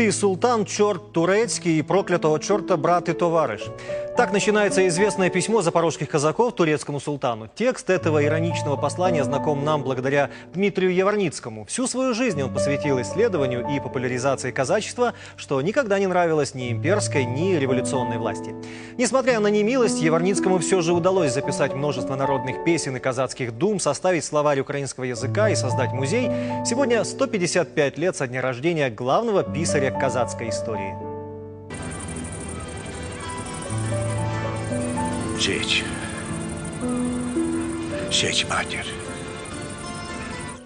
Ты султан, черт турецкий и проклятого черта брат и товарищ. Так начинается известное письмо запорожских казаков турецкому султану. Текст этого ироничного послания знаком нам благодаря Дмитрию Яворницкому. Всю свою жизнь он посвятил исследованию и популяризации казачества, что никогда не нравилось ни имперской, ни революционной власти. Несмотря на немилость, Яворницкому все же удалось записать множество народных песен и казацких дум, составить словарь украинского языка и создать музей. Сегодня 155 лет со дня рождения главного писаря казацкой истории. Сечь. Сечь, матерь.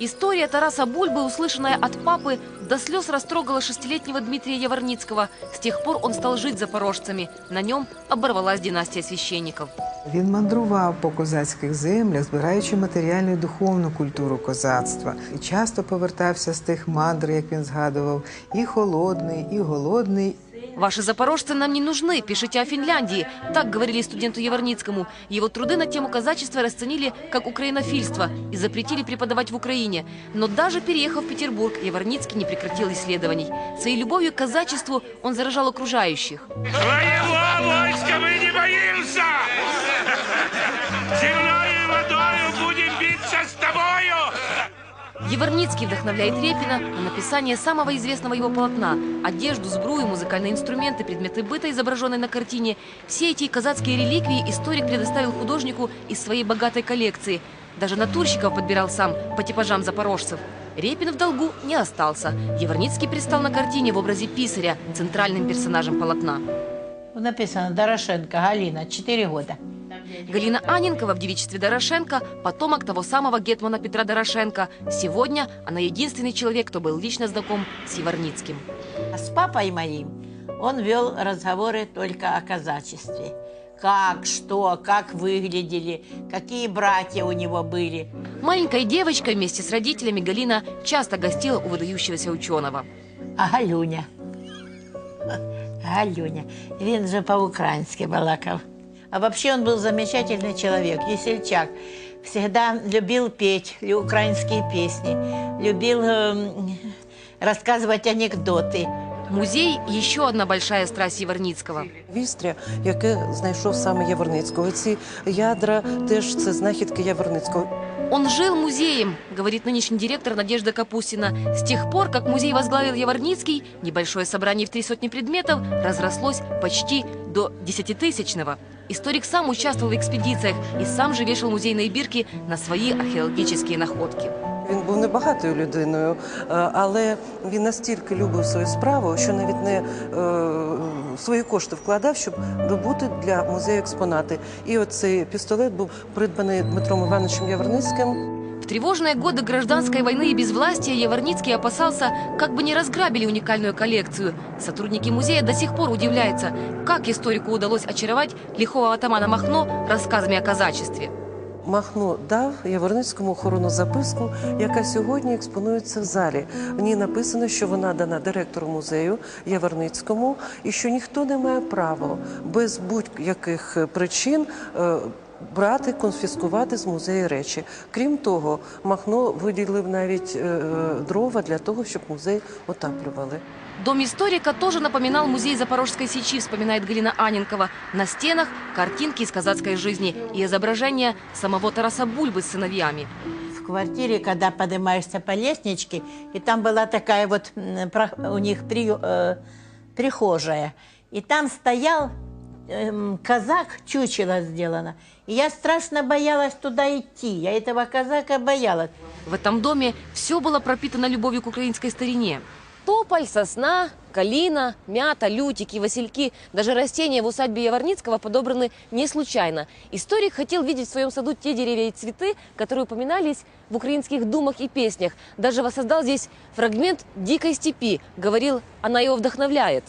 История Тараса Бульбы, услышанная от папы, до слез растрогала шестилетнего Дмитрия Яворницкого. С тех пор он стал жить запорожцами. На нем оборвалась династия священников. Він мандрував по козацьких землях, збираючи матеріальну і духовну культуру козацтва. І часто повертався з тих мандр, як він згадував, і холодний, і голодний, Ваши запорожцы нам не нужны, пишите о Финляндии. Так говорили студенту Яворницкому. Его труды на тему казачества расценили как украинофильство и запретили преподавать в Украине. Но даже переехав в Петербург, Яворницкий не прекратил исследований. Своей любовью к казачеству он заражал окружающих. Своего войска мы не боимся! Яворницкий вдохновляет Репина на написание самого известного его полотна. Одежду, сбрую, музыкальные инструменты, предметы быта, изображенные на картине. Все эти казацкие реликвии историк предоставил художнику из своей богатой коллекции. Даже натурщиков подбирал сам по типажам запорожцев. Репин в долгу не остался. Яворницкий предстал на картине в образе писаря, центральным персонажем полотна. Написано Дорошенко Галина, 4 года. Галина Аненкова в девичестве Дорошенко – потомок того самого гетмана Петра Дорошенко. Сегодня она единственный человек, кто был лично знаком с Яворницким. А с папой моим он вел разговоры только о казачестве. Как, что, как выглядели, какие братья у него были. Маленькой девочкой вместе с родителями Галина часто гостила у выдающегося ученого. А Галюня? Галюня. Він же по-украински балакал. А вообще он был замечательный человек, весельчак. Всегда любил петь лю- украинские песни, любил эм, рассказывать анекдоты. Музей – еще одна большая страсть Яворницкого. Вістря, яке знайшов саме Яворницького. Ці ядра теж це знахідки Яворницького. Он жил музеем, говорит нынешний директор Надежда Капустина. С тех пор, как музей возглавил Яворницкий, небольшое собрание в три сотни предметов разрослось почти до десятитысячного. Историк сам участвовал в экспедициях и сам же вешал музейные бирки на свои археологические находки. Він був небагатою людиною, е, але він настільки любив свою справу, що навіть не е, свої кошти вкладав, щоб добути для музею експонати. І оцей пістолет був придбаний Дмитром Івановичем Яворницьким. В тревожные годы гражданской войны и безвластия Яворницкий опасался, как бы не разграбили уникальную коллекцию. Сотрудники музея до сих пор удивляются, как историку удалось очаровать лихого атамана Махно рассказами о казачестве. Махно дав Яворницькому охоронну записку, яка сьогодні експонується в залі. В ній написано, що вона дана директору музею Яворницькому, і що ніхто не має права без будь-яких причин. е, Брати, конфіскувати з музею речі. Крім того, Махно виділив навіть е, дрова для того, щоб музей отаплювали. Дом историка тоже напоминал музей Запорожской сечи, вспоминает Галина Аненкова. На стенах картинки из казацкой жизни и изображения самого Тараса Бульбы с сыновьями. В квартире, когда поднимаешься по лестничке, и там была такая вот м, про- у них при- э, прихожая, и там стоял эм, казак, чучело сделано, и я страшно боялась туда идти, я этого казака боялась. В этом доме все было пропитано любовью к украинской старине. Тополь, сосна, калина, мята, лютики, васильки. Даже растения в усадьбе Яворницкого подобраны не случайно. Историк хотел видеть в своем саду те деревья и цветы, которые упоминались в украинских думах и песнях. Даже воссоздал здесь фрагмент «Дикой степи». Говорил, она его вдохновляет.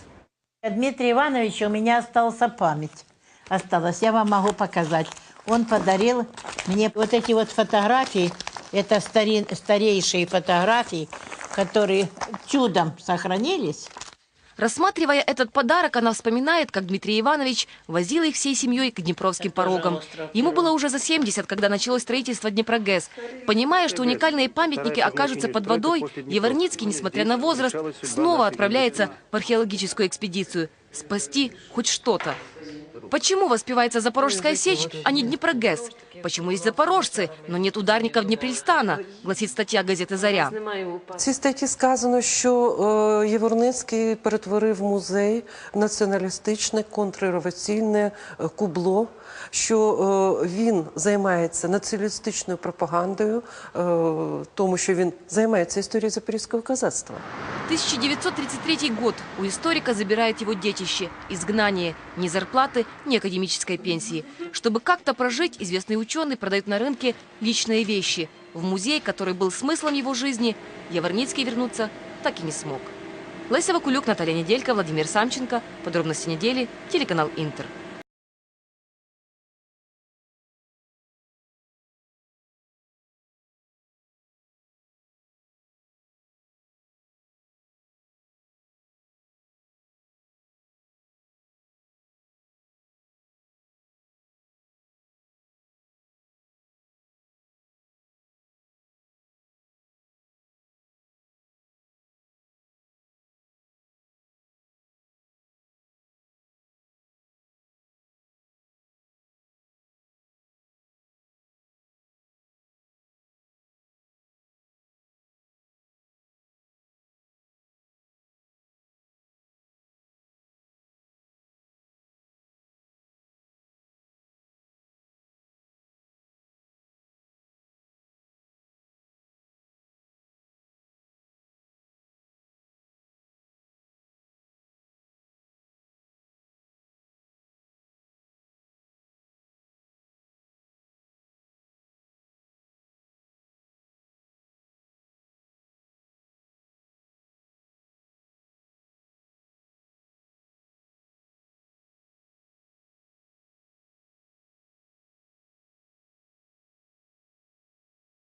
Дмитрий Иванович, у меня осталась память. Осталась, я вам могу показать. Он подарил мне вот эти вот фотографии. Это старин, старейшие фотографии, которые чудом сохранились. Рассматривая этот подарок, она вспоминает, как Дмитрий Иванович возил их всей семьей к Днепровским порогам. Ему было уже за 70, когда началось строительство Днепрогэс. Понимая, что уникальные памятники окажутся под водой, Еворницкий, несмотря на возраст, снова отправляется в археологическую экспедицию. Спасти хоть что-то. Почему воспевается Запорожская сечь, а не Днепрогэс? Почему есть запорожцы, но нет ударников Днепрельстана, гласит статья газеты «Заря». В цій статті сказано, що е, Єворницький перетворив музей в націоналістичне контрреволюційне е, кубло, що е, він займається націоналістичною пропагандою, е, тому що він займається історією запорізького козацтва. 1933 год. У историка забирает его детище. Изгнание. Ни зарплаты, ни академической пенсии. Чтобы как-то прожить, известный ученый продает на рынке личные вещи. В музей, который был смыслом его жизни, Яворницкий вернуться так и не смог. Леся Вакулюк, Наталья Неделька, Владимир Самченко. Подробности недели. Телеканал «Интер».